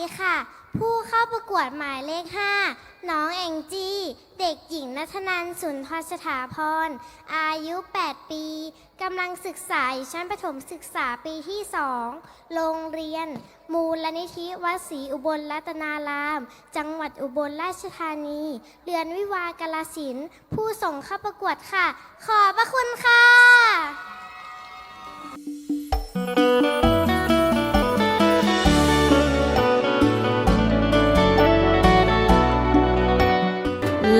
ดีค่ะ ผู้เข้าประกวดหมายเลข 5 น้องแองจี้ เด็กหญิงนัทนันสุนทรสถาพร อายุ 8 ปีกำลังศึกษาอยู่ชั้นประถมศึกษาปีที่ 2 โรงเรียน มูลนิธิวัดศรีอุบลรัตนาราม จังหวัดอุบลราชธานี เรือนวิวากาลสิน ผู้ส่งเข้าประกวดค่ะ ขอบพระคุณค่ะ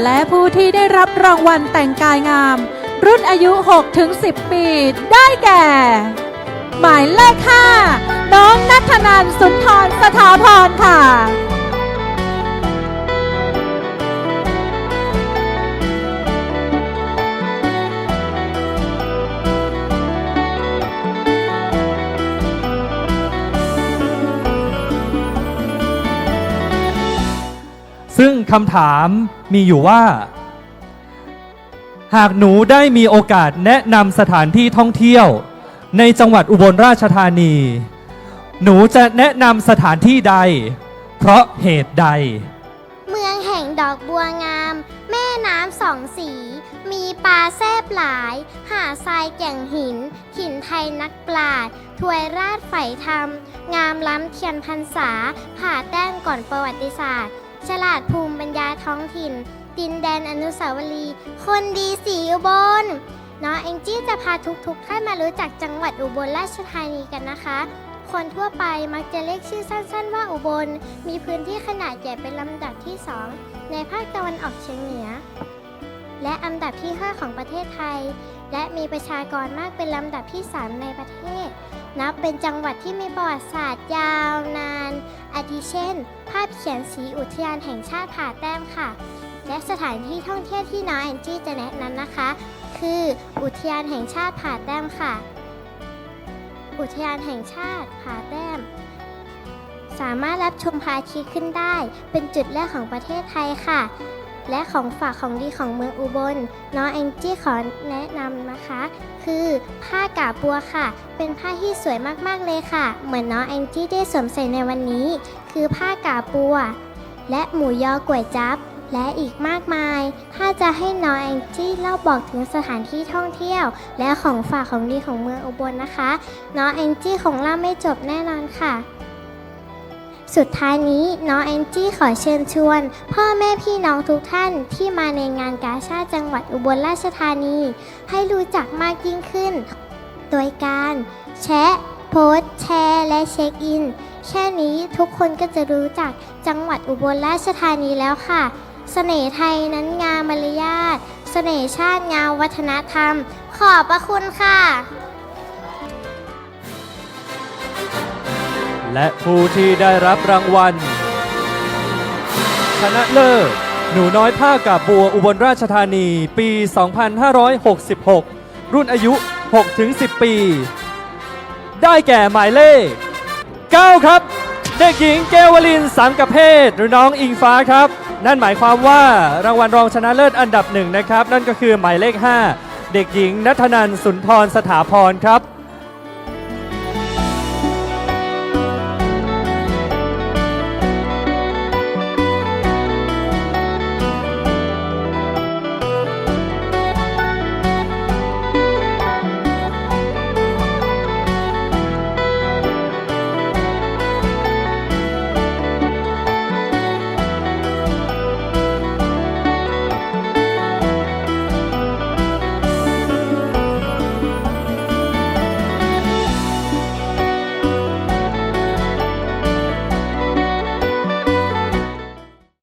และผู้ที่ได้รับรางวัลแต่งกายงาม รุ่นอายุ 6-10 ปี ได้แก่ หมายเลข5น้องนัทนันสุนทรสถาพรค่ะ ซึ่งคำถามมีอยู่ว่า หากหนูได้มีโอกาสแนะนำสถานที่ท่องเที่ยว ในจังหวัดอุบลราชธานี หนูจะแนะนำสถานที่ใด เพราะเหตุใด เมืองแห่งดอกบัวงาม แม่น้ำสองสี มีปลาแซบหลาย หาทรายแก่งหินหินไทยนักปราดถวยราชไฝธรรม งามล้ำเทียนพรรษา ผ่าแต้มก่อนประวัติศาสตร์ ฉลาดภูมิปัญญาท้องถิ่น ดินแดนอนุสาวรีย์คนดีสีอุบลน้องแองจี้จะพาทุกๆท่านมารู้จักจังหวัดอุบลราชธานีกันนะคะ คนทั่วไปมักจะเรียกชื่อสั้นๆ ว่าอุบล มีพื้นที่ขนาดใหญ่เป็นลำดับที่ 2 ในภาคตะวันออกเฉียงเหนือ และอันดับที่ 5 ของประเทศไทย และมีประชากรมากเป็นลำดับที่ 3 ในประเทศ นับเป็นจังหวัดที่มีประวัติศาสตร์ยาวนาน อาทิเช่น ภาพเขียนสีอุทยานแห่งชาติผาแต้มค่ะ และสถานที่ท่องเที่ยวที่น้องแอนจี้จะแนะนำนะคะ คืออุทยานแห่งชาติผาแต้มค่ะ อุทยานแห่งชาติผาแต้ม สามารถรับชมพระอาทิตย์ขึ้นได้ เป็นจุดแรกของประเทศไทยค่ะ และของฝากของดีของเมืองอุบลน้องแองจี้ขอแนะนำนะคะ คือผ้ากาบบัวค่ะ เป็นผ้าที่สวยมากๆเลยค่ะ เหมือนน้องแองจี้ได้สวมใส่ในวันนี้ คือผ้ากาบบัว และหมูยอก๋วยจับและอีกมากมาย ถ้าจะให้น้องแองจี้เล่าบอกถึงสถานที่ท่องเที่ยว และของฝากของดีของเมืองอุบลนะคะ น้องแองจี้คงเล่าไม่จบแน่นอนค่ะ สุดท้ายนี้น้องแองจี้ขอเชิญชวน พ่อแม่พี่น้องทุกท่านที่มาในงานกาชาติจังหวัดอุบลราชธานี ให้รู้จักมากยิ่งขึ้น โดยการแชะโพสแชร์และเช็คอิน แค่นี้ทุกคนก็จะรู้จักจังหวัดอุบลราชธานีแล้วค่ะเสน่ห์ไทยนั้นงามมารยาทเสน่ห์ชาติงามวัฒนธรรม ขอบพระคุณค่ะ และผู้ที่ได้รับรางวัล ชนะเลิศหนูน้อยผ้ากาบบัวอุบลราชธานีปี 2566 รุ่นอายุ 6-10 ปี ได้แก่หมายเลข 9 ครับ เด็กหญิงเกวลินสังกเพศหรือน้องอิงฟ้าครับ นั่นหมายความว่ารางวัลรองชนะเลิศอันดับหนึ่งนะครับ นั่นก็คือหมายเลข 5 เด็กหญิงนัทนันสุนทรสถาพรครับ